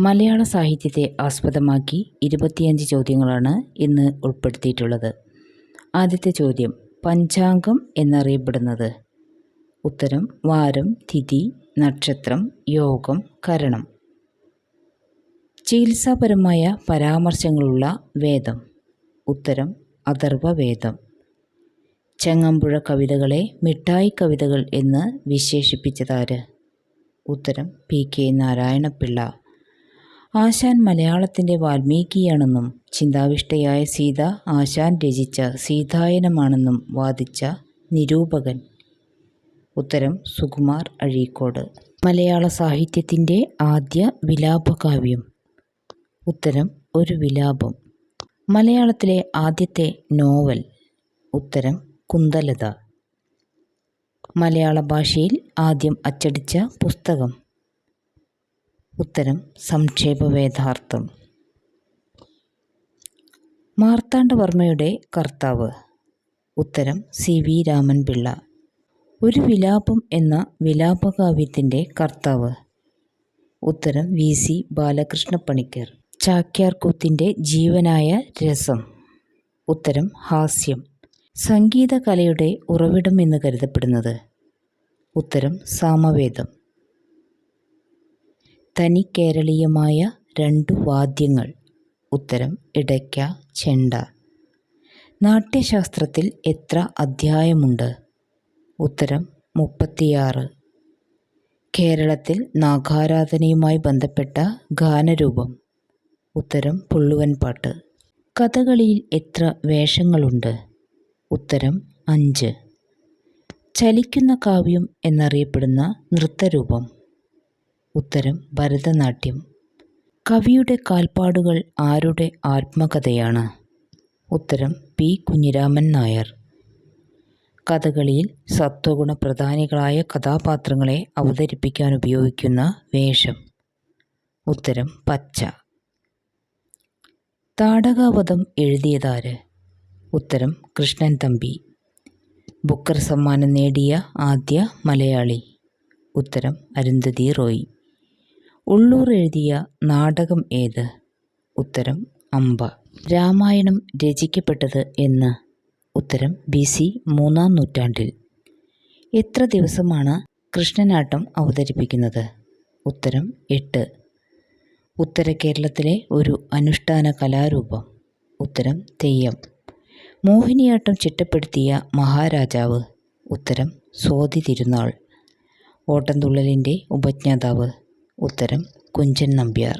മലയാള സാഹിത്യത്തെ ആസ്പദമാക്കി ഇരുപത്തിയഞ്ച് ചോദ്യങ്ങളാണ് ഇന്ന് ഉൾപ്പെടുത്തിയിട്ടുള്ളത്. ആദ്യത്തെ ചോദ്യം പഞ്ചാംഗം എന്നറിയപ്പെടുന്നത്. ഉത്തരം വാരം തിഥി നക്ഷത്രം യോഗം കരണം. ചികിത്സാപരമായ പരാമർശങ്ങളുള്ള വേദം. ഉത്തരം അഥർവവേദം. ചെങ്ങമ്പുഴ കവിതകളെ മിഠായി കവിതകൾ എന്ന് വിശേഷിപ്പിച്ചതാര്? ഉത്തരം പി കെ നാരായണപിള്ള. ആശാൻ മലയാളത്തിന്റെ വാൽമീകിയാണെന്നും ചിന്താവിഷ്ടയായ സീത ആശാൻ രചിച്ച സീതായനമാണെന്നും വാദിച്ച നിരൂപകൻ. ഉത്തരം സുകുമാർ അഴീക്കോട്. മലയാള സാഹിത്യത്തിന്റെ ആദ്യ വിലാപകാവ്യം. ഉത്തരം ഒരു വിലാപം. മലയാളത്തിലെ ആദ്യത്തെ നോവൽ. ഉത്തരം കുന്തലത. മലയാള ഭാഷയിൽ ആദ്യം അച്ചടിച്ച പുസ്തകം. ഉത്തരം സംക്ഷേപവേദാർത്ഥം. മാർത്താണ്ഡവർമ്മയുടെ കർത്താവ്. ഉത്തരം സി വി രാമൻ പിള്ള ഒരു വിലാപം എന്ന വിലാപകാവ്യത്തിന്റെ കർത്താവ്. ഉത്തരം വി സി ബാലകൃഷ്ണ പണിക്കർ ചാക്യാർകൂത്തിന്റെ ജീവനായ രസം. ഉത്തരം ഹാസ്യം. സംഗീതകലയുടെ ഉറവിടം എന്ന് കരുതപ്പെടുന്നത്. ഉത്തരം സാമവേദം. തനി കേരളീയമായ രണ്ടു വാദ്യങ്ങൾ. ഉത്തരം ഇടയ്ക്ക ചെണ്ട. നാട്യശാസ്ത്രത്തിൽ എത്ര അധ്യായമുണ്ട്? ഉത്തരം മുപ്പത്തിയാറ്. കേരളത്തിൽ നാഗാരാധനയുമായി ബന്ധപ്പെട്ട ഗാനരൂപം. ഉത്തരം പുള്ളുവൻ പാട്ട്. കഥകളിയിൽ എത്ര വേഷങ്ങളുണ്ട്? ഉത്തരം അഞ്ച്. ചലിക്കുന്ന കാവ്യം എന്നറിയപ്പെടുന്ന നൃത്തരൂപം. ഉത്തരം ഭരതനാട്യം. കവിയുടെ കാൽപ്പാടുകൾ ആരുടെ ആത്മകഥയാണ്? ഉത്തരം പി കുഞ്ഞിരാമൻ നായർ. കഥകളിയിൽ സത്വഗുണ പ്രധാനികളായ കഥാപാത്രങ്ങളെ അവതരിപ്പിക്കാൻ ഉപയോഗിക്കുന്ന വേഷം. ഉത്തരം പച്ച. താടകാവധം എഴുതിയതാര്? ഉത്തരം കൃഷ്ണൻ തമ്പി. ബുക്കർ സമ്മാനം നേടിയ ആദ്യ മലയാളി. ഉത്തരം അരുന്ധതി റോയ്. ഉള്ളൂർ എഴുതിയ നാടകം ഏത്? ഉത്തരം അമ്പ. രാമായണം രചിക്കപ്പെട്ടത് എന്ന്. ഉത്തരം ബി സി മൂന്നാം നൂറ്റാണ്ടിൽ. എത്ര ദിവസമാണ് കൃഷ്ണനാട്ടം അവതരിപ്പിക്കുന്നത്? ഉത്തരം എട്ട്. ഉത്തര കേരളത്തിലെ ഒരു അനുഷ്ഠാന കലാരൂപം. ഉത്തരം തെയ്യം. മോഹിനിയാട്ടം ചിട്ടപ്പെടുത്തിയ മഹാരാജാവ്. ഉത്തരം സ്വാതി തിരുനാൾ. ഓട്ടംതുള്ളലിന്റെ ഉപജ്ഞാതാവ്. ഉത്തരം കുഞ്ചൻ നമ്പ്യാർ